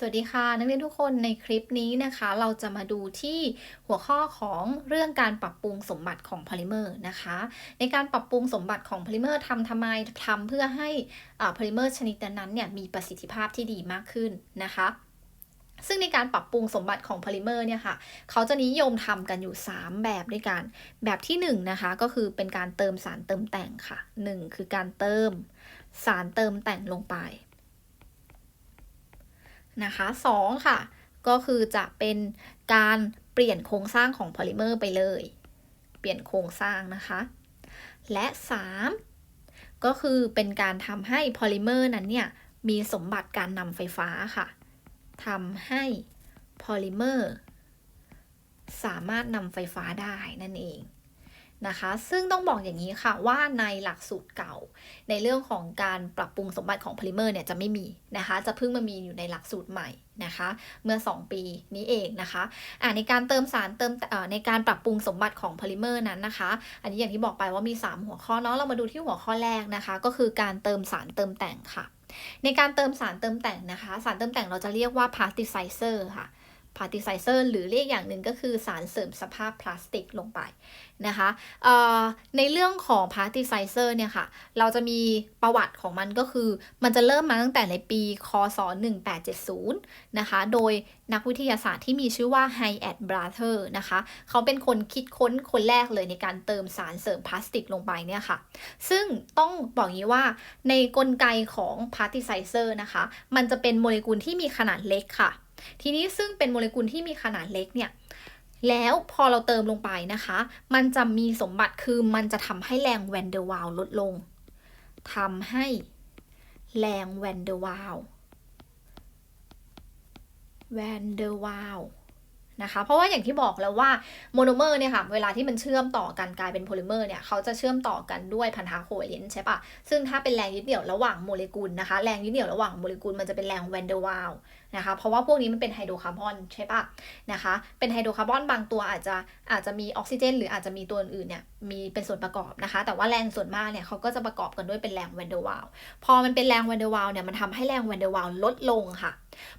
สวัสดีค่ะ นักเรียนทุกคนในคลิปนี้นะคะ เราจะมาดูที่หัวข้อของเรื่องการปรับปรุงสมบัติของพอลิเมอร์นะคะ ในการปรับปรุงสมบัติของพอลิเมอร์ทำทำไมทำเพื่อให้พอลิเมอร์ชนิดนั้นเนี่ยมีประสิทธิภาพที่ดีมากขึ้นนะคะซึ่งในการปรับปรุงสมบัติของพอลิเมอร์เนี่ยค่ะ เขาจะนิยมทำกันอยู่ 3 แบบด้วยกัน แบบที่1นนะคะก็คือเป็นการเติมสารเติมแต่งค่ะ 1 คือการเติมสารเติมแต่งลงไป นะคะ 2 ค่ะ ก็คือจะเป็นการเปลี่ยนโครงสร้างของพอลิเมอร์ไปเลย เปลี่ยนโครงสร้างนะคะ และ 3 ก็คือเป็นการทำให้พอลิเมอร์นั้นเนี่ยมีสมบัติการนำไฟฟ้าค่ะทำให้พอลิเมอร์สามารถนำไฟฟ้าได้นั่นเอง นะคะ ซึ่งต้องบอกอย่างนี้ค่ะว่าในหลักสูตรเก่า ในเรื่องของการปรับปรุงสมบัติของพลิเมอร์เนี่ยจะไม่มีนะคะ จะเพิ่งมามีอยู่ในหลักสูตรใหม่นะคะ เมื่อ 2 ปีนี้เองนะคะอ่าในการเติมสารเติมในการปรับปรุงสมบัติของพลิเมอร์นั้นนะคะ อันนี้อย่างที่บอกไปว่ามี 3 หัวข้อเนาะ เรามาดูที่หัวข้อแรกนะคะ ก็คือการเติมสารเติมแต่งค่ะ ในการเติมสารเติมแต่งนะคะ สารเติมแต่งเราจะเรียกว่า plasticizer ค่ะ พาร์ติไซเซอร์หรือเรียกอย่างหนึ่งก็คือสารเสริมสภาพพลาสติกลงไปนะคะในเรื่องของพาร์ติไซเซอร์เนี่ยค่ะ เราจะมีประวัติของมันก็คือ มันจะเริ่มมาตั้งแต่ในปีคศ 1870 นะคะ โดยนักวิทยาศาสตร์ที่มีชื่อว่าไฮแอดบราเธอร์นะคะ เขาเป็นคนคิดค้นคนแรกเลยในการเติมสารเสริมพลาสติกลงไปเนี่ยค่ะ ซึ่งต้องบอกงี้ว่าในกลไกของพาร์ติไซเซอร์นะคะ มันจะเป็นโมเลกุลที่มีขนาดเล็กค่ะ ทีนี้ซึ่งเป็นโมเลกุลที่มีขนาดเล็กเนี่ยแล้วพอเราเติมลงไปนะคะ มันจะมีสมบัติคือมันจะทำให้แรงแวนเดอร์วาลลดลงทำให้แรงแวนเดอร์วาลแวนเดอร์วาลนะคะเพราะว่าอย่างที่บอกแล้วว่าโมโนเมอร์เนี่ยค่ะเวลาที่มันเชื่อมต่อกันกลายเป็นโพลิเมอร์เนี่ยเขาจะเชื่อมต่อกันด้วยพันธะโคเอเลนใช่ปะซึ่งถ้าเป็นแรงยึดเหนี่ยวระหว่างโมเลกุลนะคะ แรงยึดเหนี่ยวระหว่างโมเลกุลมันจะเป็นแรงแวนเดอร์วาล นะคะเพราะว่าพวกนี้มันเป็นไฮโดรคาร์บอนใช่ปะนะคะเป็นไฮโดรคาร์บอนบางตัวอาจจะอาจจะมีออกซิเจน หรืออาจจะมีตัวอื่นเนี่ยมีเป็นส่วนประกอบนะคะ แต่ว่าแรงส่วนมากเนี่ยเขาก็จะประกอบกันด้วยเป็นแรงแวนเดอร์วาลพอมันเป็นแรงแวนเดอร์วาลเนี่ยมันทำให้แรงแวนเดอร์วาลลดลงค่ะ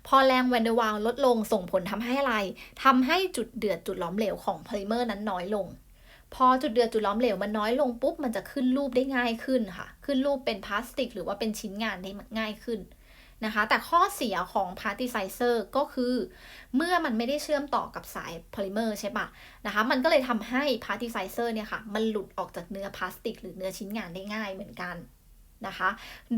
พอแรงแวนเดอร์วาลลดลงส่งผลทำให้อะไรทำให้จุดเดือดจุดล้อมเหลวของโพลิเมอร์นั้นน้อยลงพอจุดเดือดจุดล้อมเหลวมันน้อยลงปุ๊บมันจะขึ้นรูปได้ง่ายขึ้นค่ะ ขึ้นรูปเป็นพลาสติก หรือว่าเป็นชิ้นงานได้ง่ายขึ้น นะคะ แต่ข้อเสียของพาร์ติไซเซอร์ก็คือ เมื่อมันไม่ได้เชื่อมต่อกับสายโพลิเมอร์ใช่ปะนะคะ มันก็เลยทำให้พาร์ติไซเซอร์เนี่ยค่ะ มันหลุดออกจากเนื้อพลาสติก หรือเนื้อชิ้นงานได้ง่ายเหมือนกันนะคะ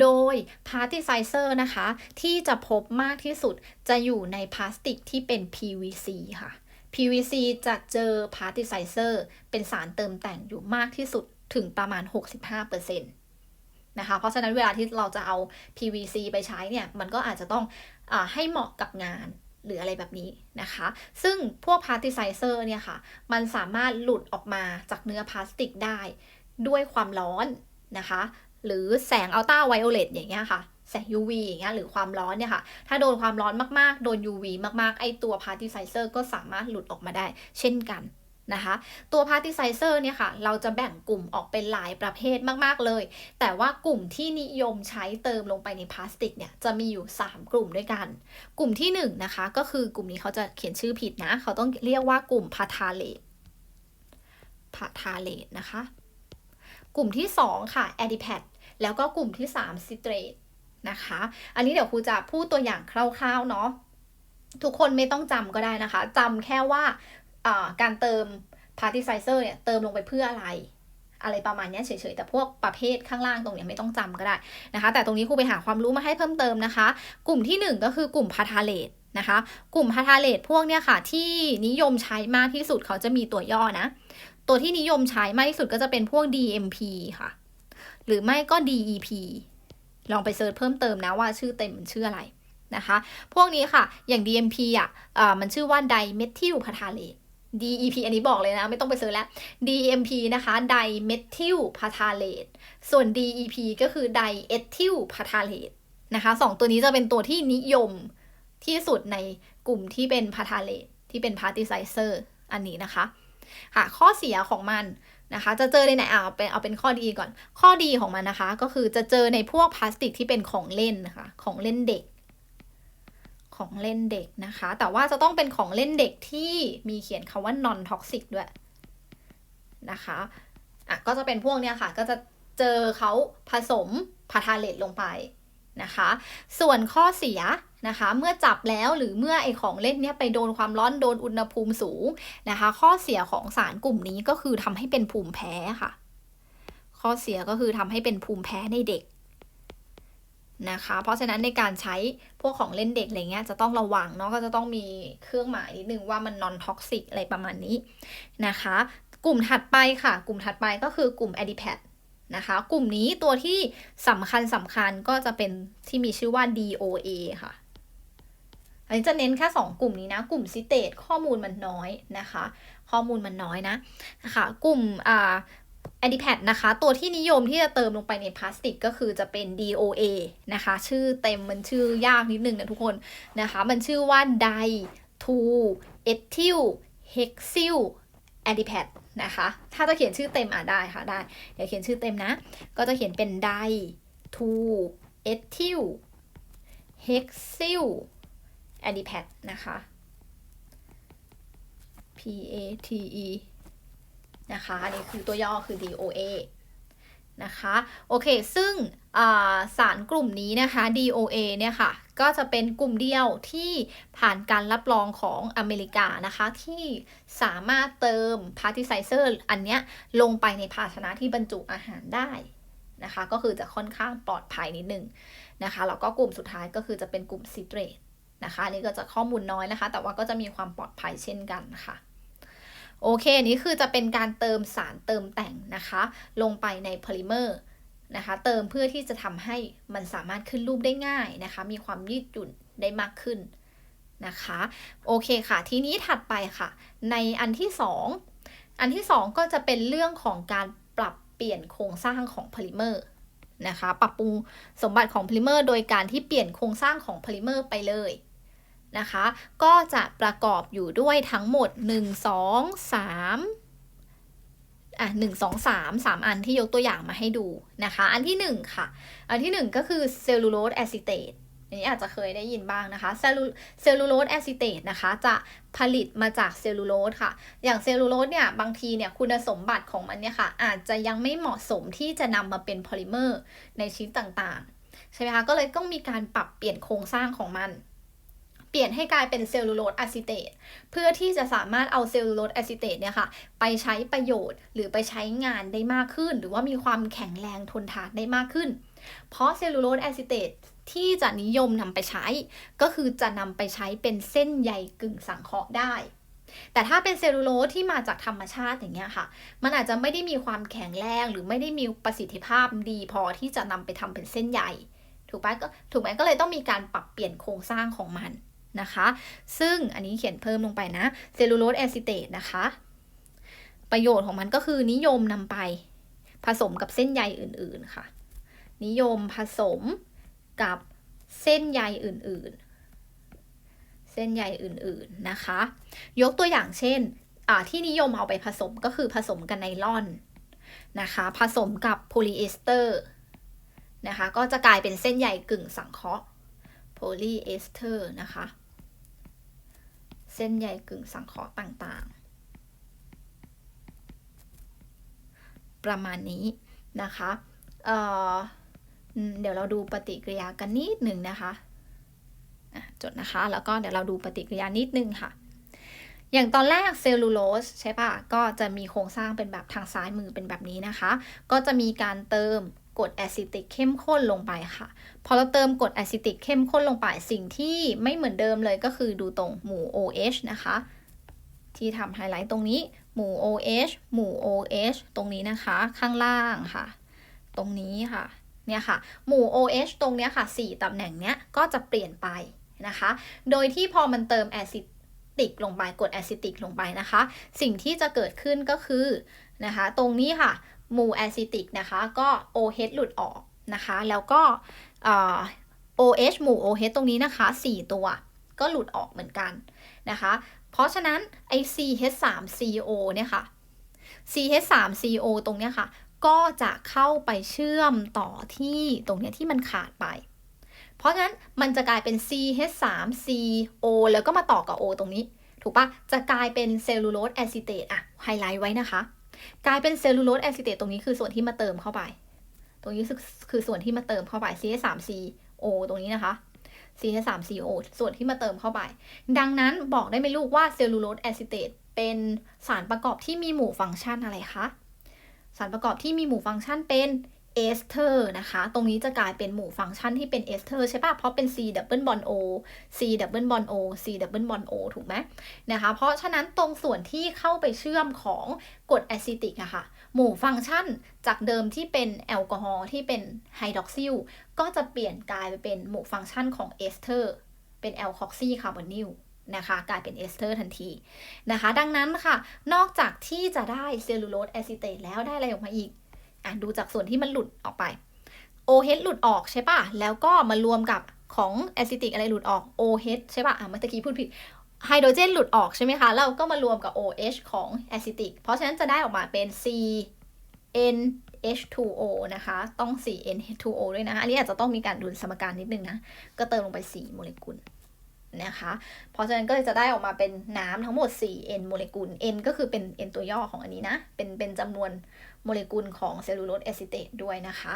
โดยพาร์ติไซเซอร์นะคะ ที่จะพบมากที่สุดจะอยู่ในพลาสติกที่เป็น PVC ค่ะ PVC จะเจอพาร์ติไซเซอร์เป็นสารเติมแต่งอยู่มากที่สุดถึงประมาณ 65% นะคะ เพราะฉะนั้นเวลาที่เราจะเอา PVC ไปใช้เนี่ย มันก็อาจจะต้องอให้เหมาะกับงานหรืออะไรแบบนี้นะคะ ซึ่งพวกพาร์ติไซเซอร์เนี่ยค่ะ มันสามารถหลุดออกมาจากเนื้อพลาสติกได้ด้วยความร้อนนะคะ หรือแสงอัลตราไวโอเลตอย่างเงี้ยค่ะ แสง UV อย่างเงี้ยหรือความร้อนเนี่ยค่ะ ถ้าโดนความร้อนมากๆ โดน UV มากๆ ไอตัวพาร์ติไซเซอร์ก็สามารถหลุดออกมาได้ เช่นกัน นะคะ ตัวพาร์ติไซเซอร์เนี่ยค่ะ เราจะแบ่งกลุ่มออกเป็นหลายประเภทมาก ๆ เลย แต่ว่ากลุ่มที่นิยมใช้เติมลงไปในพลาสติกเนี่ยจะมีอยู่ 3 กลุ่มด้วยกัน กลุ่มที่1นนะคะ ก็คือกลุ่มนี้เขาจะเขียนชื่อผิดนะ เขาต้องเรียกว่ากลุ่มพาทาเลตพาทาเลตนะคะ กลุ่มที่ 2 ค่ะแอดิแพดแล้วก็กลุ่มที่3 s t r a i g นะคะ อันนี้เดี๋ยวครูจะพูดตัวอย่างคร่าวๆเนาะทุกคนไม่ต้องจำก็ได้นะคะจำแค่ว่า การเติม partizizer เนี่ยเติมลงไปเพื่ออะไร อะไรประมาณนี้เฉยๆ แต่พวกประเภทข้างล่างตรงนี้ไม่ต้องจำก็ได้นะคะ แต่ตรงนี้ครูไปหาความรู้มาให้เพิ่มเติมนะคะ กลุ่มที่ 1 ก็คือกลุ่มพาทาเลตนะคะ กลุ่มพาทาเลตพวกเนี้ยค่ะ ที่นิยมใช้มากที่สุดเขาจะมีตัวย่อนะ ตัวที่นิยมใช้มากที่สุดก็จะเป็นพวก DMP ค่ะ หรือไม่ก็ DEP ลองไปเซิร์ชเพิ่มเติมนะว่าชื่อเต็มมันชื่ออะไรนะคะ พวกนี้ค่ะ อย่าง DMP อะมันชื่อว่าไดเมทิลพาทาเลต DEP อันนี้บอกเลยนะ ไม่ต้องไปเซิร์แล้ว DMP นะคะ ไดเมทิลพาทาเลตส่วน DEP ก็คือไดเอทิลพาทาเลตนะคะสองตัวนี้จะเป็นตัวที่นิยมที่สุดในกลุ่มที่เป็นพาทาเลตที่เป็นพาร์ติไซเซอร์อันนี้นะคะค่ะข้อเสียของมันนะคะ จะเจอในไหนเอาเป็นเอาเป็นข้อดีก่อน ข้อดีของมันนะคะ ก็คือจะเจอในพวกพลาสติกที่เป็นของเล่นนะคะ ของเล่นเด็ก ของเล่นเด็กนะคะ แต่ว่าจะต้องเป็นของเล่นเด็กที่มีเขียนคาว่า non toxic ด้วยนะคะอะก็จะเป็นพวกเนี้ยค่ะ ก็จะเจอเขาผสมพาทาเลตลงไปนะคะ ส่วนข้อเสียนะคะ เมื่อจับแล้วหรือเมื่อไอของเล่นเนี้ยไปโดนความร้อนโดนอุณหภูมิสูงนะคะ ข้อเสียของสารกลุ่มนี้ก็คือทำให้เป็นภูมิแพ้ค่ะ ข้อเสียก็คือทำให้เป็นภูมิแพ้ในเด็ก นะคะ เพราะฉะนั้นในการใช้พวกของเล่นเด็กอะไรเงี้ยจะต้องระวังเนาะก็จะต้องมีเครื่องหมายนิดนึงว่ามัน non toxic อะไรประมาณนี้นะคะ กลุ่มถัดไปค่ะ กลุ่มถัดไปก็คือกลุ่ม adipat นะคะ กลุ่มนี้ตัวที่สำคัญสำคัญก็จะเป็นที่มีชื่อว่า DOA ค่ะอันนี้จะเน้นแค่ 2 กลุ่มนี้นะ กลุ่มซิเตตข้อมูลมันน้อยนะคะ ข้อมูลมันน้อยนะนะคะกลุ่มอ่า a d i p a d นะคะ ตัวที่นิยมที่จะเติมลงไปในพลาสติกก็คือจะเป็น DOA นะคะ ชื่อเต็มมันชื่อยากนิดนึงนะทุกคนนะคะ มันชื่อว่า di to ethyl hexyl a d i p a d นะคะ ถ้าจะเขียนชื่อเต็มอะได้ค่ะได้ เดี๋ยวเขียนชื่อเต็มนะ ก็จะเขียนเป็น di to ethyl hexyl a d i p a d นะคะ P A T E นะคะ อันนี้คือตัวย่อคือ DOA นะคะโอเค ซึ่งสารกลุ่มนี้นะคะ DOA เนี่ยค่ะ ก็จะเป็นกลุ่มเดียวที่ผ่านการรับรองของอเมริกานะคะ ที่สามารถเติม Partizizer อันเนี้ยลงไปในภาชนะที่บรรจุอาหารได้นะคะ ก็คือจะค่อนข้างปลอดภัยนิดนึงนะคะ แล้วก็กลุ่มสุดท้ายก็คือจะเป็นกลุ่มซิเตรตนะคะ อันนี้ก็จะข้อมูลน้อยนะคะ แต่ว่าก็จะมีความปลอดภัยเช่นกันค่ะ โอเคนี้คือจะเป็นการเติมสารเติมแต่งนะคะ ลงไปในโพลิเมอร์นะคะ เติมเพื่อที่จะทำให้มันสามารถขึ้นรูปได้ง่ายนะคะ มีความยืดหยุ่นได้มากขึ้นนะคะ โอเคค่ะ ทีนี้ถัดไปค่ะ ในอันที่ 2 อันที่ 2 ก็จะเป็นเรื่องของการปรับเปลี่ยนโครงสร้างของโพลิเมอร์นะคะ ปรับปรุงสมบัติของโพลิเมอร์โดยการที่เปลี่ยนโครงสร้างของโพลิเมอร์ไปเลย นะคะ ก็จะประกอบอยู่ด้วยทั้งหมด 1 2 3อะ1 2 3 3 อันที่ยกตัวอย่างมาให้ดูนะคะ อันที่ 1 ค่ะ อันที่ 1 ก็คือเซลลูโลสแอซิเตตอันนี้อาจจะเคยได้ยินบ้างนะคะเซลลูเซลลูโลสแอซิเตตนะคะ จะผลิตมาจากเซลลูโลสค่ะ อย่างเซลลูโลสเนี่ย บางทีเนี่ย คุณสมบัติของมันเนี่ยค่ะ อาจจะยังไม่เหมาะสมที่จะนำมาเป็นโพลิเมอร์ในชิ้นต่างๆ ใช่ไหมคะ ก็เลยต้องมีการปรับเปลี่ยนโครงสร้างของมัน เปลี่ยนให้กลายเป็นเซลลูโลสอะซิเตตเพื่อที่จะสามารถเอาเซลลูโลสอะซิเตตเนี่ยค่ะ ไปใช้ประโยชน์หรือไปใช้งานได้มากขึ้น หรือว่ามีความแข็งแรงทนทานได้มากขึ้น เพราะเซลลูโลสอะซิเตตที่จะนิยมนำไปใช้ ก็คือจะนำไปใช้เป็นเส้นใยกึ่งสังเคราะห์ได้ แต่ถ้าเป็นเซลลูโลสที่มาจากธรรมชาติอย่างเงี้ยค่ะ มันอาจจะไม่ได้มีความแข็งแรงหรือไม่ได้มีประสิทธิภาพดีพอที่จะนำไปทำเป็นเส้นใยถูกปะก็ถูกไหมก็เลยต้องมีการปรับเปลี่ยนโครงสร้างของมัน นะคะ ซึ่งอันนี้เขียนเพิ่มลงไปนะเซลลูโลสแอซิเตตนะคะ ประโยชน์ของมันก็คือนิยมนำไปผสมกับเส้นใยอื่นๆค่ะ นิยมผสมกับเส้นใยอื่นๆ เส้นใยอื่นๆนะคะ ยกตัวอย่างเช่นที่นิยมเอาไปผสมก็คือผสมกันไนล่อนนะคะ ผสมกับโพลีเอสเตอร์นะคะ ก็จะกลายเป็นเส้นใยกึ่งสังเคราะห์โพลีเอสเตอร์นะคะ เส้นใยกึ่งสังเคราะห์ต่างๆ ประมาณนี้นะคะเเดี๋ยวเราดูปฏิกิริยากันนิดหนึ่งนะคะจดนะคะ แล้วก็เดี๋ยวเราดูปฏิกิริยานิดนึงค่ะ อย่างตอนแรกเซลลูโลสใช่ปะก็จะมีโครงสร้างเป็นแบบทางซ้ายมือเป็นแบบนี้นะคะ ก็จะมีการเติม กรดแอซิติกเข้มข้นลงไปค่ะ พอเราเติมกรดแอซิติกเข้มข้นลงไปสิ่งที่ไม่เหมือนเดิมเลยก็คือดูตรงหมู่ OH นะคะ ที่ทำไฮไลท์ตรงนี้หมู่ OH หมู่ OH ตรงนี้นะคะ ข้างล่างค่ะ ตรงนี้ค่ะ เนี่ยค่ะ หมู่ OH ตรงเนี้ยค่ะ 4ตำแหน่งเนี้ยก็จะเปลี่ยนไปนะคะ โดยที่พอมันเติมแอซิติกลงไปกรดแอซิติกลงไปนะคะ สิ่งที่จะเกิดขึ้นก็คือนะคะ ตรงนี้ค่ะ มู่แอซิติกนะคะ ก็ OH หลุดออกนะคะ แล้วก็ OH หมู่ OH ตรงนี้นะคะ 4 ตัวก็หลุดออกเหมือนกันนะคะ เพราะฉะนั้นไอ CH3CO เนี่ยค่ะ CH3CO ตรงเนี้ยค่ะ ก็จะเข้าไปเชื่อมต่อที่ตรงเนี้ยที่มันขาดไป เพราะฉะนั้นมันจะกลายเป็น CH3CO แล้วก็มาต่อกับ O ตรงนี้ ถูกปะจะกลายเป็นเซลลูโลสแอซิเตตอะไฮไลท์ไว้นะคะ กลายเป็นเซลลูโลสแอซิเตตตรงนี้คือส่วนที่มาเติมเข้าไป ตรงนี้คือส่วนที่มาเติมเข้าไป CH3CO ตรงนี้นะคะ CH3CO ส่วนที่มาเติมเข้าไป ดังนั้นบอกได้ไหมลูกว่าเซลลูโลสแอซิเตตเป็นสารประกอบที่มีหมู่ฟังก์ชันอะไรคะ สารประกอบที่มีหมู่ฟังก์ชันเป็น เอสเทอร์นะคะ ตรงนี้จะกลายเป็นหมู่ฟังก์ชันที่เป็นเอสเทอร์ใช่ปะเพราะเป็น C double bond O C double bond O C double bond O ถูกไหมนะคะ เพราะฉะนั้นตรงส่วนที่เข้าไปเชื่อมของกรดแอซิติกอะค่ะ หมู่ฟังก์ชันจากเดิมที่เป็นแอลกอฮอล์ที่เป็นไฮดรอกซิลก็จะเปลี่ยนกลายไปเป็นหมู่ฟังก์ชันของเอสเทอร์เป็นแอลคอกซีคาร์บอนิลนะคะกลายเป็นเอสเตอร์ทันทีนะคะ ดังนั้นค่ะ นอกจากที่จะได้เซลลูโลสแอซิเตตแล้วได้อะไรออกมาอีก อะดูจากส่วนที่มันหลุดออกไป OH หลุดออกใช่ปะแล้วก็มารวมกับของแอซิติกอะไรหลุดออก OH ใช่ปะอะเมื่อกี้พูดผิดไฮโดรเจนหลุดออกใช่ไหมคะแล้วก็มารวมกับ OH ของแอซิติก เพราะฉะนั้นจะได้ออกมาเป็น C N H2O นะคะ ต้อง 4 N H2O ด้วยนะ อันนี้อาจจะต้องมีการดูสมการนิดนึงนะ ก็เติมลงไป 4 โมเลกุลนะคะ เพราะฉะนั้นก็จะได้ออกมาเป็นน้ำทั้งหมด 4 N โมเลกุล N ก็คือเป็น N ตัวย่อของอันนี้นะ เป็นเป็นจำนวน โมเลกุลของเซลลูโลสแอซิเตตด้วยนะคะ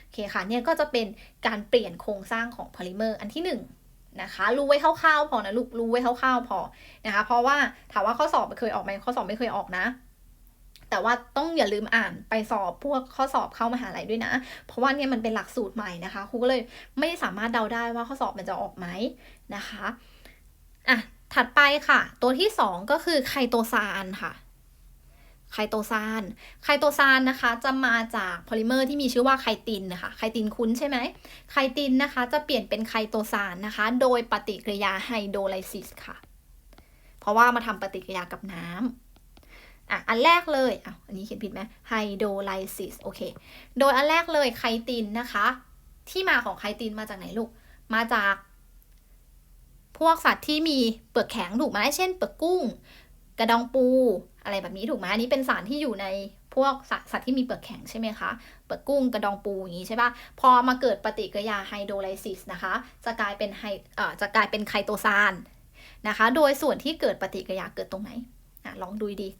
โอเคค่ะเนี่ยก็จะเป็นการเปลี่ยนโครงสร้างของโพลิเมอร์อันที่1นะคะรู้ไว้คร่าวๆพอนะลูกรู้ไว้คร่าวๆพอนะคะเพราะว่าถามว่าข้อสอบเคยออกไหมข้อสอบไม่เคยออกนะ แต่ว่าต้องอย่าลืมอ่านไปสอบพวกข้อสอบเข้ามหาลัยด้วยนะ เพราะว่าเนี่ยมันเป็นหลักสูตรใหม่นะคะครูก็เลยไม่สามารถเดาได้ว่าข้อสอบมันจะออกไหมนะคะอะถัดไปค่ะ ตัวที่ 2 ก็คือไคโตซานค่ะ ไคโตซานไคโตซานนะคะจะมาจากโพลิเมอร์ที่มีชื่อว่าไคตินนะคะไคตินคุ้นใช่ไหมไคตินนะคะจะเปลี่ยนเป็นไคโตซานนะคะ โดยปฏิกิริยาไฮโดรไลซิสค่ะ เพราะว่ามาทำปฏิกิริยากับน้ำอะอันแรกเลยอะอันนี้เขียนผิดไหมไฮโดรไลซิสโอเค โดยอันแรกเลยไคตินนะคะ ที่มาของไคตินมาจากไหนลูก มาจากพวกสัตว์ที่มีเปลือกแข็งถูกไหมเช่นเปลือกกุ้ง กระดองปู อะไรแบบนี้ถูกไหมอันนี้เป็นสารที่อยู่ในพวกสัตว์สัตว์ที่มีเปลือกแข็งใช่ไหมคะ เปลือกกุ้งกระดองปูอย่างนี้ใช่ปะพอมาเกิดปฏิกิริยาไฮโดรไลซิสนะคะ จะกลายเป็นไฮเอ่อจะกลายเป็นไคโตซานนะคะ โดยส่วนที่เกิดปฏิกิริยาเกิดตรงไหนอะลองดูดี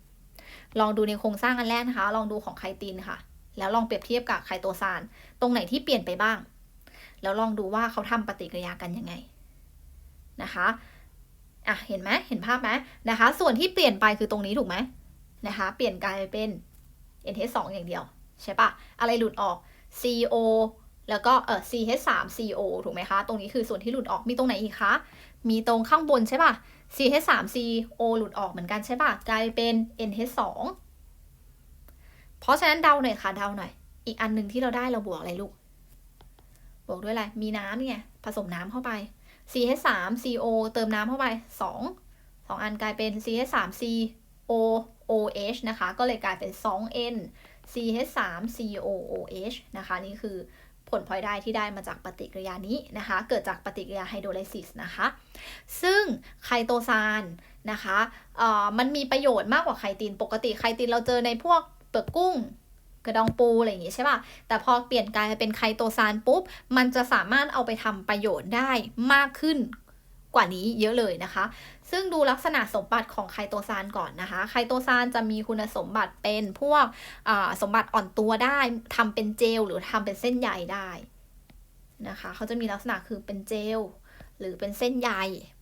ลองดูในโครงสร้างอันแรกนะคะ ลองดูของไคตินค่ะ แล้วลองเปรียบเทียบกับไคโตซาน ตรงไหนที่เปลี่ยนไปบ้าง แล้วลองดูว่าเขาทำปฏิกิริยากันยังไงนะคะอะเห็นไหมเห็นภาพไหมนะคะ ส่วนที่เปลี่ยนไปคือตรงนี้ถูกไหม นะคะ เปลี่ยนกลายเป็น NH2 อย่างเดียว ใช่ปะอะไรหลุดออก CO แล้วก็เออ CH3CO ถูกไหมคะ ตรงนี้คือส่วนที่หลุดออกมีตรงไหนอีกคะ มีตรงข้างบนใช่ปะ CH3CO หลุดออกเหมือนกันใช่ปะกลายเป็น NH2 เพราะฉะนั้นเดาหน่อยค่ะเดาหน่อย อีกอันหนึ่งที่เราได้เราบวกอะไรลูก บวกด้วยอะไร มีน้ำเนี่ยผสมน้ำเข้าไป CH3 CO เติมน้ำเข้าไป 2 2 อันกลายเป็น CH3 CO OH นะคะ ก็เลยกลายเป็น 2N CH3 COOH นะคะ นี่คือผลพลอยได้ที่ได้มาจากปฏิกิริยานี้นะคะ เกิดจากปฏิกิริยาไฮโดรไลซิสนะคะ ซึ่งไคโตซานนะคะเอ่อมันมีประโยชน์มากกว่าไคติน ปกติไคตินเราเจอในพวกเปลือกกุ้งกระดองปูอะไรอย่างงี้ใช่ป่ะ แต่พอเปลี่ยนกลายเป็นไคโตซานปุ๊บ มันจะสามารถเอาไปทำประโยชน์ได้มากขึ้น กว่านี้เยอะเลยนะคะ ซึ่งดูลักษณะสมบัติของไคโตซานก่อนนะคะ ไคโตซานจะมีคุณสมบัติเป็นพวกสมบัติอ่อนตัวได้ทำเป็นเจลหรือทำเป็นเส้นใยได้นะคะเขาจะมีลักษณะคือเป็นเจลหรือเป็นเส้นใย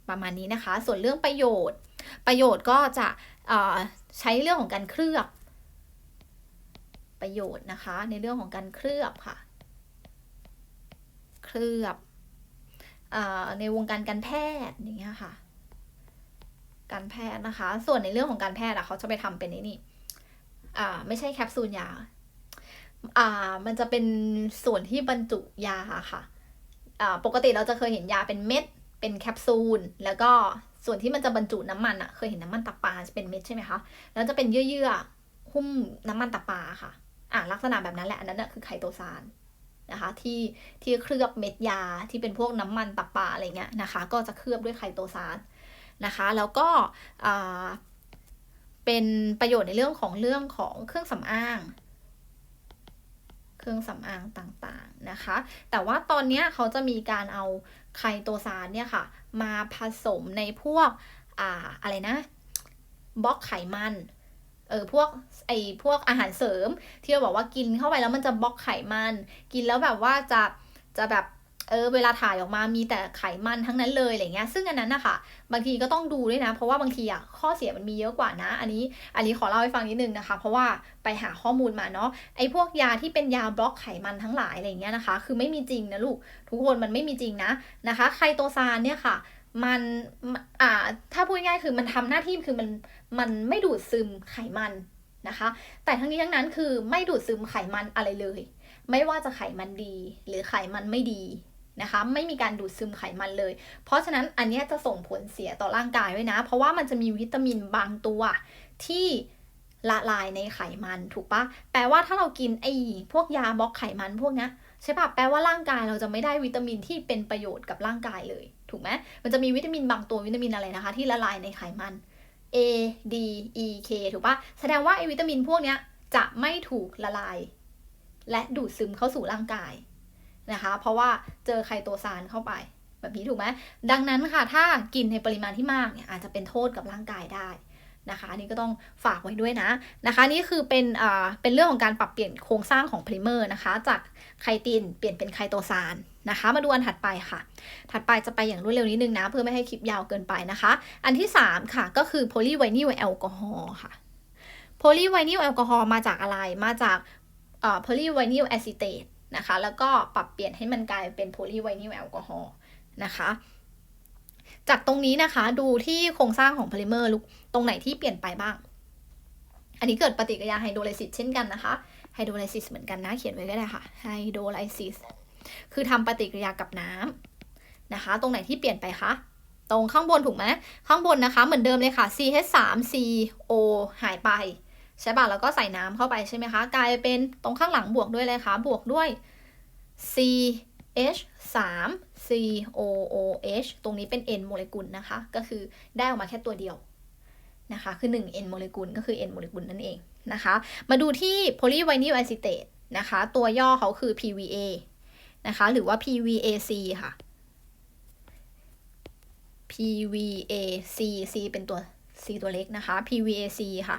ประมาณนี้นะคะ ส่วนเรื่องประโยชน์ ประโยชน์ก็จะใช้เรื่องของการเคลือบประโยชน์นะคะ ในเรื่องของการเคลือบค่ะ เคลือบ ในวงการการแพทย์อย่างเงี้ยค่ะ การแพทย์นะคะ ส่วนในเรื่องของการแพทย์อะเขาจะไปทำเป็นนี่อ่า ไม่ใช่แคปซูลยา อ่า มันจะเป็นส่วนที่บรรจุยาค่ะ อ่า ปกติเราจะเคยเห็นยาเป็นเม็ด เป็นแคปซูล แล้วก็ส่วนที่มันจะบรรจุน้ำมันอะเคยเห็นน้ำมันตับปาจะเป็นเม็ดใช่ไหมคะ แล้วจะเป็นเยื่อๆหุ้มน้ำมันตับปาค่ะ อ่าลักษณะแบบนั้นแหละ อันนั้นคือไคโตซาน นะคะที่ที่เคลือบเม็ดยาที่เป็นพวกน้ำมันตับปลาอะไรเงี้ยนะคะ ก็จะเคลือบด้วยไคโตซานนะคะ แล้วก็เป็นประโยชน์ในเรื่องของเรื่องของเครื่องสำอางเครื่องสำอางต่างๆนะคะ แต่ว่าตอนเนี้ยเขาจะมีการเอาไคโตซานเนี่ยค่ะ มาผสมในพวกอ่าอะไรนะ บล็อกไขมัน เออพวกไอพวกอาหารเสริม ที่เราบอกว่ากินเข้าไปแล้วมันจะบล็อกไขมัน กินแล้วแบบว่าจะจะแบบเออเวลาถ่ายออกมามีแต่ไขมันทั้งนั้นเลยอะไรเงี้ยซึ่งอันนั้นนะคะบางทีก็ต้องดูด้วยนะ เพราะว่าบางทีอะข้อเสียมันมีเยอะกว่านะ อันนี้อันนี้ขอเล่าให้ฟังนิดนึงนะคะ เพราะว่าไปหาข้อมูลมาเนาะไอ้พวกยาที่เป็นยาบล็อกไขมันทั้งหลายอะไรเงี้ยนะคะ คือไม่มีจริงนะลูกทุกคนมันไม่มีจริงนะนะคะไคโตซานเนี่ยค่ะ มันอ่าถ้าพูดง่ายคือมันทำหน้าที่คือมันมันไม่ดูดซึมไขมันนะคะ แต่ทั้งนี้ทั้งนั้นคือไม่ดูดซึมไขมันอะไรเลย ไม่ว่าจะไขมันดี หรือไขมันไม่ดีนะคะ ไม่มีการดูดซึมไขมันเลย เพราะฉะนั้นอันนี้จะส่งผลเสียต่อร่างกายด้วยนะ เพราะว่ามันจะมีวิตามินบางตัวที่ละลายในไขมันถูกปะแปลว่าถ้าเรากินไอ้พวกยาบล็อกไขมันพวกนี้ใช่ปะแปลว่าร่างกายเราจะไม่ได้วิตามินที่เป็นประโยชน์กับร่างกายเลย ถูกไหมมันจะมีวิตามินบางตัววิตามินอะไรนะคะ ที่ละลายในไขมัน A D E K ถูกปะแสดงว่าไอวิตามินพวกนี้จะไม่ถูกละลาย และดูดซึมเข้าสู่ร่างกายนะคะ เพราะว่าเจอไคโตซานเข้าไป แบบนี้ถูกไหมดังนั้นค่ะ ถ้ากินในปริมาณที่มากเนี่ยอาจจะเป็นโทษกับร่างกายได้นะคะอันนี้ก็ต้องฝากไว้ด้วยนะนะคะ นี่คือเป็นอ่าเป็นเรื่องของการปรับเปลี่ยนโครงสร้างของพลิเมอร์นะคะ จากไคตินเปลี่ยนเป็นไคโตซาน นะคะ มาดูอันถัดไปค่ะ ถัดไปจะไปอย่างรวดเร็วนิดนึงนะ เพื่อไม่ให้คลิปยาวเกินไปนะคะ อันที่ 3 ค่ะ ก็คือโพลีไวนิลแอลกอฮอล์ค่ะโพลีไวนิลแอลกอฮอล์มาจากอะไรมาจากโพลีไวนิลแอซิเตตนะคะ แล้วก็ปรับเปลี่ยนให้มันกลายเป็นโพลีไวนิลแอลกอฮอล์นะคะจากตรงนี้นะคะดูที่โครงสร้างของโพลิเมอร์ลุกตรงไหนที่เปลี่ยนไปบ้าง อันนี้เกิดปฏิกิริยาไฮโดรไลซิสเช่นกันนะคะไฮโดรไลซิสเหมือนกันนะ เขียนไว้ก็ได้ค่ะไฮโดรไลซิส คือทำปฏิกิริยากับน้ำนะคะ ตรงไหนที่เปลี่ยนไปคะ ตรงข้างบนถูกไหมข้างบนนะคะ เหมือนเดิมเลยค่ะ CH3CO หายไปใช่ป่ะแล้วก็ใส่น้ำเข้าไปใช่ไหมคะกลายเป็นตรงข้างหลังบวกด้วยเลยคะบวกด้วย CH 3 COOH ตรงนี้เป็น N โมเลกุลนะคะ ก็คือได้ออกมาแค่ตัวเดียวนะคะ คือ 1 N โมเลกุลก็คือ N โมเลกุลนั่นเองนะคะ มาดูที่ polyvinyl acetate นะคะ ตัวย่อเขาคือ PVA นะคะ หรือว่า PVAC ค่ะ PVAC C เป็นตัว C ตัวเล็กนะคะ PVAC ค่ะ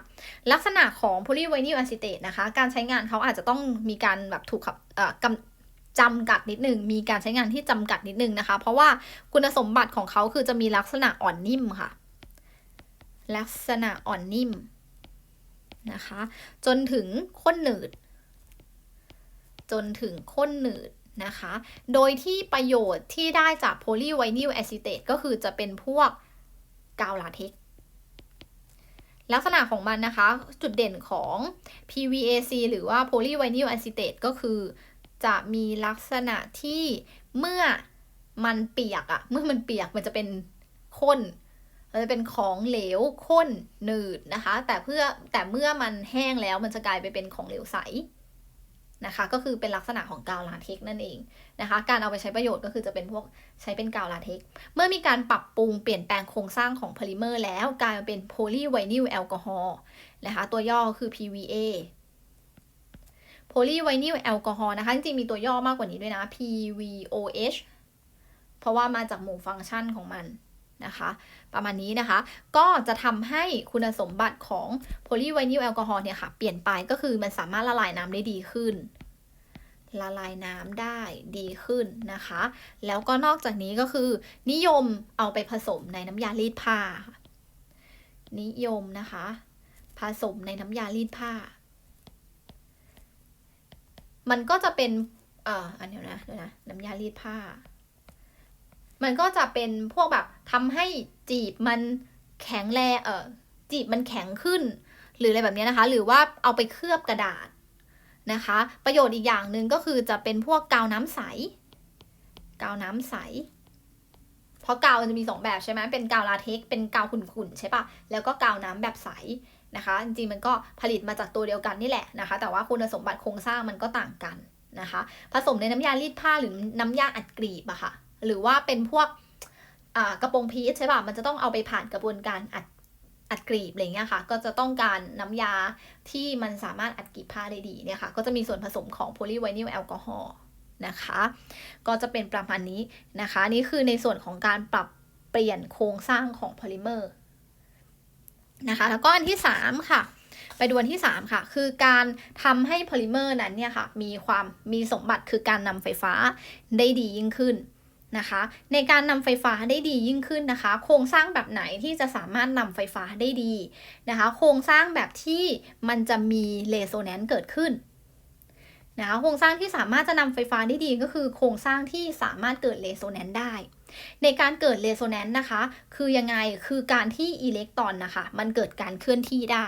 ลักษณะของ polyvinyl acetate นะคะ การใช้งานเขาอาจจะต้องมีการแบบถูกขับจำกัดนิดนึง มีการใช้งานที่จำกัดนิดนึงนะคะ เพราะว่าคุณสมบัติของเขาคือจะมีลักษณะอ่อนนิ่มค่ะ ลักษณะอ่อนนิ่มนะคะ จนถึงข้นหนืด จนถึงข้นหนืด นะคะ โดยที่ประโยชน์ที่ได้จากโพลีไวนิลแอซิเตตก็คือจะเป็นพวกกาวลาเท็กลักษณะของมันนะคะ จุดเด่นของ PVAC หรือว่า polyvinyl acetate ก็คือจะมีลักษณะที่เมื่อมันเปียกอะเมื่อมันเปียกมันจะเป็นข้นมันจะเป็นของเหลวข้นหนืดนะคะ แต่เพื่อแต่เมื่อมันแห้งแล้วมันจะกลายไปเป็นของเหลวใส นะคะ ก็คือเป็นลักษณะของกาวลาเท็กนั่นเองนะคะ การเอาไปใช้ประโยชน์ก็คือจะเป็นพวกใช้เป็นกาวลาเท็กเมื่อมีการปรับปรุงเปลี่ยนแปลงโครงสร้างของโพลิเมอร์แล้วกลายมาเป็นโพลีไวนิลแอลกอฮอล์นะคะ ตัวย่อคือ PVA โพลีไวนิลแอลกอฮอล์นะคะ จริงๆ มีตัวย่อมากกว่านี้ด้วยนะ PVOH เพราะว่ามาจากหมู่ฟังก์ชันของมันนะคะ ประมาณนี้นะคะ ก็จะทำให้คุณสมบัติของโพลีไวนิลแอลกอฮอล์เนี่ยค่ะ เปลี่ยนไปก็คือมันสามารถละลายน้ำได้ดีขึ้น ละลายน้ำได้ดีขึ้นนะคะ แล้วก็นอกจากนี้ก็คือ นิยมเอาไปผสมในน้ำยารีดผ้า นิยมนะคะ ผสมในน้ำยารีดผ้า มันก็จะเป็นเอ่าอันเดียวนะเดี๋ยวนะน้ำยารีดผ้ามันก็จะเป็นพวกแบบทำให้ จีบมันแข็งแรงเออจีบมันแข็งขึ้น หรืออะไรแบบนี้นะคะ หรือว่าเอาไปเคลือบกระดาษนะคะ ประโยชน์อีกอย่างหนึ่งก็คือจะเป็นพวกกาวน้ำใส กาวน้ำใส เพราะกาวมันจะมีสองแบบใช่ไหมเป็นกาวลาเทคเป็นกาวขุ่นๆใช่ปะแล้วก็กาวน้ำแบบใสนะคะ จริงๆมันก็ผลิตมาจากตัวเดียวกันนี่แหละนะคะ แต่ว่าคุณสมบัติโครงสร้างมันก็ต่างกันนะคะ ผสมในน้ำยารีดผ้าหรือน้ำยาอัดกรีบอะค่ะ หรือว่าเป็นพวก กระโปรงพีชใช่ป่ะ มันจะต้องเอาไปผ่านกระบวนการอัดอัดกรีบอะไรเงี้ยค่ะ ก็จะต้องการน้ำยาที่มันสามารถอัดกรีบผ้าได้ดีเนี่ยค่ะ ก็จะมีส่วนผสมของโพลีไวนิลแอลกอฮอล์นะคะ ก็จะเป็นประมาณนี้นะคะ นี่คือในส่วนของการปรับเปลี่ยนโครงสร้างของโพลิเมอร์นะคะ แล้วก็อันที่ 3 ค่ะ ไปดูอันที่ 3 ค่ะ คือการทำให้โพลิเมอร์นั้นเนี่ยค่ะ มีความมีสมบัติคือการนำไฟฟ้าได้ดียิ่งขึ้น นะคะ ในการนำไฟฟ้าได้ดียิ่งขึ้นนะคะ โครงสร้างแบบไหนที่จะสามารถนำไฟฟ้าได้ดีนะคะ โครงสร้างแบบที่มันจะมีเรโซแนนซ์เกิดขึ้นนะคะโครงสร้างที่สามารถจะนำไฟฟ้าได้ดีก็คือโครงสร้างที่สามารถเกิดเรโซแนนซ์ได้ ในการเกิดเรโซแนนซ์นะคะ คือยังไงคือการที่อิเล็กตรอนนะคะ มันเกิดการเคลื่อนที่ได้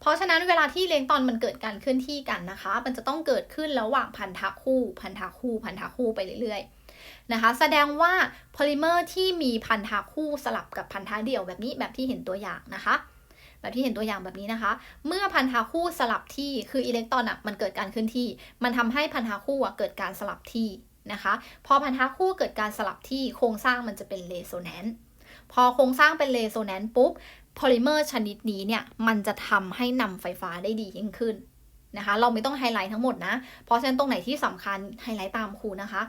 เพราะฉะนั้นเวลาที่อิเล็กตรอนมันเกิดการเคลื่อนที่กันนะคะ มันจะต้องเกิดขึ้นระหว่างพันธะคู่ พันธะคู่ พันธะคู่ไปเรื่อยๆนะคะ แสดงว่าโพลิเมอร์ที่มีพันธะคู่สลับกับพันธะเดี่ยวแบบนี้แบบที่เห็นตัวอย่างนะคะแบบที่เห็นตัวอย่างแบบนี้นะคะ เมื่อพันธะคู่สลับที่ คืออิเล็กตรอนอะ มันเกิดการเคลื่อนที่ มันทำให้พันธะคู่อะเกิดการสลับที่นะคะ พอพันธะคู่เกิดการสลับที่โครงสร้างมันจะเป็นเรโซแนนซ์ พอโครงสร้างเป็นเรโซแนนซ์ปุ๊บ โพลิเมอร์ชนิดนี้เนี่ยมันจะทำให้นำไฟฟ้าได้ดียิ่งขึ้นนะคะ เราไม่ต้องไฮไลท์ทั้งหมดนะ เพราะฉะนั้นตรงไหนที่สำคัญไฮไลท์ตามครูนะคะ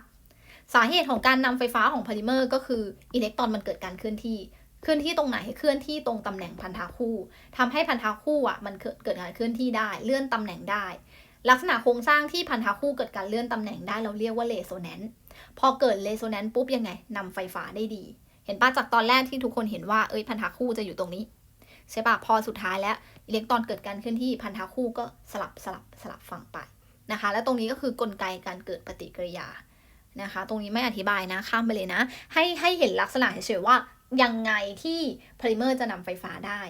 สาเหตุของการนำไฟฟ้าของโพลิเมอร์ก็คืออิเล็กตรอนมันเกิดการเคลื่อนที่เคลื่อนที่ตรงไหนเคลื่อนที่ตรงตำแหน่งพันธะคู่ทำให้พันธะคู่อะมันเกิดการเคลื่อนที่ได้ เลื่อนตำแหน่งได้ ลักษณะโครงสร้างที่พันธะคู่เกิดการเลื่อนตำแหน่งได้เราเรียกว่าเรโซแนนซ์พอเกิดเรโซแนนซ์ปุ๊บยังไงนำไฟฟ้าได้ดี เห็นป้าจากตอนแรกที่ทุกคนเห็นว่าเอ้ยพันธะคู่จะอยู่ตรงนี้ ใช่ปะพอสุดท้ายแล้วอิเล็กตรอนเกิดการเคลื่อนที่พันธะคู่ก็สลับสลับสลับฝั่งไปนะคะ และตรงนี้ก็คือกลไกการเกิดปฏิกิริยานะคะ ตรงนี้ไม่อธิบายนะข้ามไปเลยนะ ให้ให้เห็นลักษณะเฉยๆว่ายังไงที่พลิเมอร์จะนำไฟฟ้าได้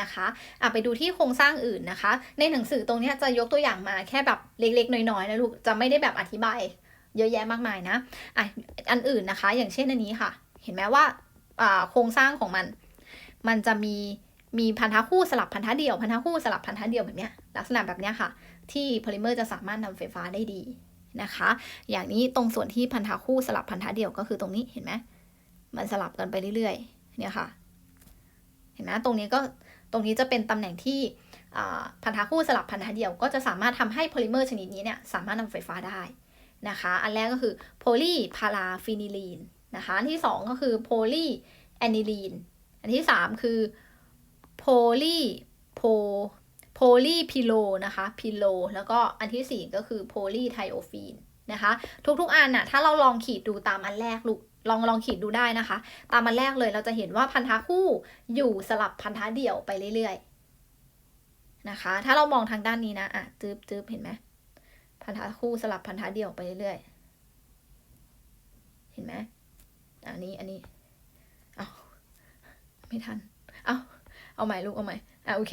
นะคะอะไปดูที่โครงสร้างอื่นนะคะ ในหนังสือตรงนี้จะยกตัวอย่างมาแค่แบบเล็กๆ น้อยๆนะลูกจะไม่ได้แบบอธิบายเยอะแยะมากมายนะอะอันอื่นนะคะ อย่างเช่นอันนี้ค่ะ เห็นไหมว่าอ่าโครงสร้างของมัน มันจะมี มีพันธะคู่สลับพันธะเดี่ยวพันธะคู่สลับพันธะเดี่ยวแบบเนี้ยลักษณะแบบเนี้ยค่ะ ที่โพลิเมอร์จะสามารถนำไฟฟ้าได้ดีนะคะ อย่างนี้ตรงส่วนที่พันธะคู่สลับพันธะเดี่ยวก็คือตรงนี้เห็นไหมมันสลับกันไปเรื่อยๆเนี่ยค่ะ เห็นไหมตรงนี้ก็ตรงนี้จะเป็นตำแหน่งที่พันธะคู่สลับพันธะเดี่ยวก็จะสามารถทำให้โพลิเมอร์ชนิดนี้เนี่ยสามารถนำไฟฟ้าได้นะคะ อันแรกก็คือโพลีพาราฟินิลีนนะคะ อันที่ 2 ก็คือโพลีแอนิลีน อันที่ 3 คือ โพลีโพโพลีพิโลนะคะพิโลแล้วก็อันที่ 4 ก็คือโพลีไทโอฟีนนะคะ ทุกๆอันน่ะถ้าเราลองขีดดูตามอันแรกลูกลองลองขีดดูได้นะคะ ตามอันแรกเลยเราจะเห็นว่าพันธะคู่อยู่สลับพันธะเดี่ยวไปเรื่อยๆนะคะ ถ้าเรามองทางด้านนี้นะอะจืบจืบเห็นไหมพันธะคู่สลับพันธะเดี่ยวไปเรื่อยๆเห็นไหมอันนี้อันนี้เอาไม่ทันเอา เอาใหม่ลูกเอาใหม่อะโอเค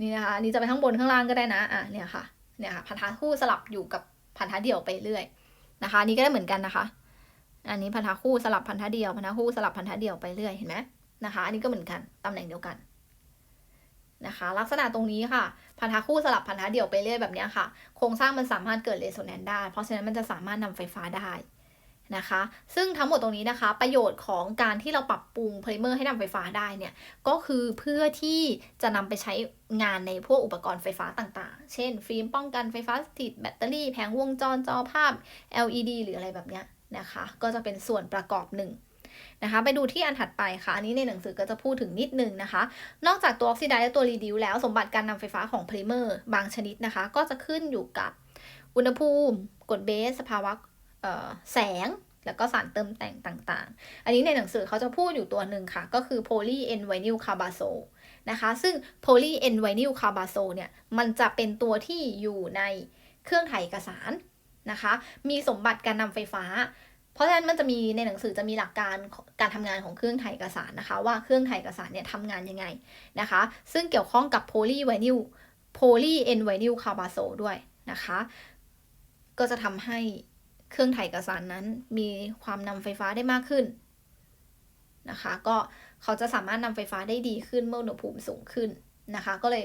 นี่นะคะนนี้จะไปข้างบนข้างล่างก็ได้นะ อะเนี่ยค่ะ เนี่ยค่ะ พันธะคู่สลับอยู่กับพันธะเดี่ยวไปเรื่อยนะคะ นี่ก็ได้เหมือนกันนะคะ อันนี้พันธะคู่สลับพันธะเดี่ยว พันธะคู่สลับพันธะเดี่ยวไปเรื่อยเห็นไหมนะคะ อันนี้ก็เหมือนกันตำแหน่งเดียวกันนะคะ ลักษณะตรงนี้ค่ะ พันธะคู่สลับพันธะเดี่ยวไปเรื่อยแบบนี้ค่ะ โครงสร้างมันสามารถเกิดเรโซแนนซ์ได้ เพราะฉะนั้นมันจะสามารถนำไฟฟ้าได้ นะคะ ซึ่งทั้งหมดตรงนี้นะคะ ประโยชน์ของการที่เราปรับปรุงโพลิเมอร์ให้นำไฟฟ้าได้เนี่ย ก็คือเพื่อที่จะนำไปใช้งานในพวกอุปกรณ์ไฟฟ้าต่างๆ เช่น ฟิล์มป้องกันไฟฟ้าสถิตแบตเตอรี่แผงวงจรจอภาพ LED หรืออะไรแบบเนี้ยนะคะ ก็จะเป็นส่วนประกอบหนึ่งนะคะไปดูที่อันถัดไปค่ะ อันนี้ในหนังสือก็จะพูดถึงนิดนึงนะคะ นอกจากตัวออกซิไดซ์และตัวรีดิวแล้วสมบัติการนำไฟฟ้าของโพลิเมอร์บางชนิดนะคะ ก็จะขึ้นอยู่กับอุณหภูมิกดเบส สภาวะ แสงแล้วก็สารเติมแต่งต่างๆ อันนี้ในหนังสือเขาจะพูดอยู่ตัวหนึ่งค่ะ ก็คือโพลีเอนไวนิลคาร์บาโซนะคะ ซึ่งโพลีเอนไวนิลคาร์บาโซเนี่ย มันจะเป็นตัวที่อยู่ในเครื่องถ่ายเอกสารนะคะ มีสมบัติการนำไฟฟ้า เพราะฉะนั้นมันจะมีในหนังสือจะมีหลักการการทำงานของเครื่องถ่ายเอกสารนะคะ ว่าเครื่องถ่ายเอกสารเนี่ยทำงานยังไงนะคะ ซึ่งเกี่ยวข้องกับโพลีไวนิลโพลีเอนไวนิลคาร์บาโซด้วยนะคะ ก็จะทำให้ เครื่องถ่ายเอกสารนั้นมีความนำไฟฟ้าได้มากขึ้นนะคะ ก็เขาจะสามารถนำไฟฟ้าได้ดีขึ้นเมื่ออุณหภูมิสูงขึ้นนะคะ ก็เลย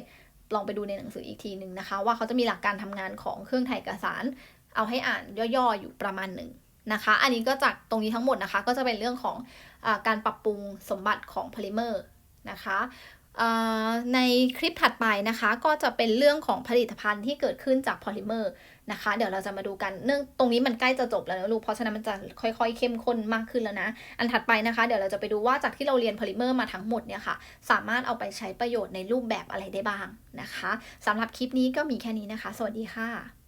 ลองไปดูในหนังสืออีกทีหนึ่งนะคะ ว่าเขาจะมีหลักการทำงานของเครื่องถ่ายเอกสาร เอาให้อ่านย่อๆอยู่ประมาณหนึ่งนะคะ อันนี้ก็จากตรงนี้ทั้งหมดนะคะ ก็จะเป็นเรื่องของอการปรับปรุงสมบัติของโพลิเมอร์นะคะ ในคลิปถัดไปนะคะก็จะเป็นเรื่องของผลิตภัณฑ์ที่เกิดขึ้นจากโพลิเมอร์นะคะ เดี๋ยวเราจะมาดูกันเนื่องตรงนี้มันใกล้จะจบแล้วนะลูกเพราะฉะนั้นมันจะค่อยๆเข้มข้นมากขึ้นแล้วนะ อันถัดไปนะคะเดี๋ยวเราจะไปดูว่าจากที่เราเรียนโพลิเมอร์มาทั้งหมดเนี่ยค่ะ สามารถเอาไปใช้ประโยชน์ในรูปแบบอะไรได้บ้างนะคะสำหรับคลิปนี้ก็มีแค่นี้นะคะ สวัสดีค่ะ